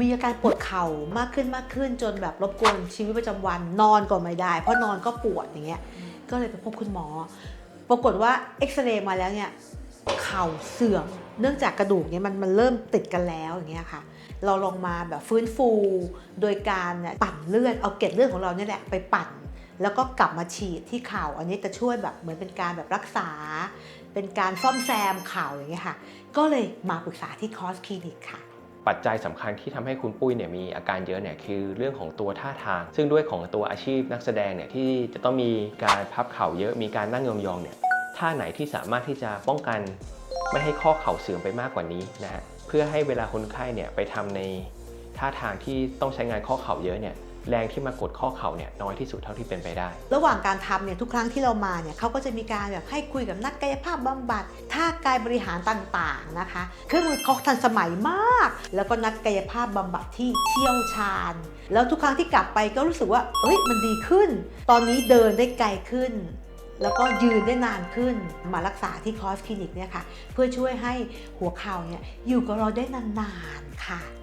มีอาการปวดเข่ามากขึ้นมากขึ้น จนแบบรบกวนชีวิตประจำวันนอนก็ไม่ได้ เพราะนอนก็ปวดอย่างเงี้ยก็เลยไปพบคุณหมอ ปรากฏว่าเอ็กซเรย์มาแล้วเนี่ยเข่าเสื่อมเนื่องจากกระดูกเนี่ยมันมันเริ่มติดกันแล้วอย่างเงี้ยค่ะ เราลองมาแบบฟื้นฟู โดยการเนี่ยปั่นเลือดเอาเกล็ดเลือดของเราเนี่ยแหละไปปั่น แล้วก็กลับมาฉีดที่เข่าอันนี้จะช่วยแบบเหมือนเป็นการแบบรักษา เป็นการซ่อมแซมเข่าอย่างเงี้ยค่ะ ก็เลยมาปรึกษาที่คอสคลินิกค่ะ ปัจจัยสำคัญที่ทำให้คุณปุ้ยเนี่ยมีอาการเยอะเนี่ยคือเรื่องของตัวท่าทาง ซึ่งด้วยของตัวอาชีพนักแสดงเนี่ยที่จะต้องมีการพับเข่าเยอะมีการนั่งยองๆเนี่ยท่าไหนที่สามารถที่จะป้องกันไม่ให้ข้อเข่าเสื่อมไปมากกว่านี้นะฮะเพื่อให้เวลาคนไข้เนี่ยไปทำในท่าทางที่ต้องใช้งานข้อเข่าเยอะเนี่ย แรงที่มากดข้อเข่าเนี่ยน้อยที่สุดเท่าที่เป็นไปได้ ระหว่างการทำเนี่ยทุกครั้งที่เรามาเนี่ยเขาก็จะมีการแบบให้คุยกับนักกายภาพบำบัดท่ากายบริหารต่างๆนะคะเครื่องมือเขาทันสมัยมาก แล้วก็นักกายภาพบำบัดที่เชี่ยวชาญ แล้วทุกครั้งที่กลับไปก็รู้สึกว่าเอ้ยมันดีขึ้น ตอนนี้เดินได้ไกลขึ้นแล้วก็ยืนได้นานขึ้นมารักษาที่คอสคลินิกเนี่ยค่ะ เพื่อช่วยให้หัวเข่าเนี่ยอยู่กับเราได้นานๆค่ะ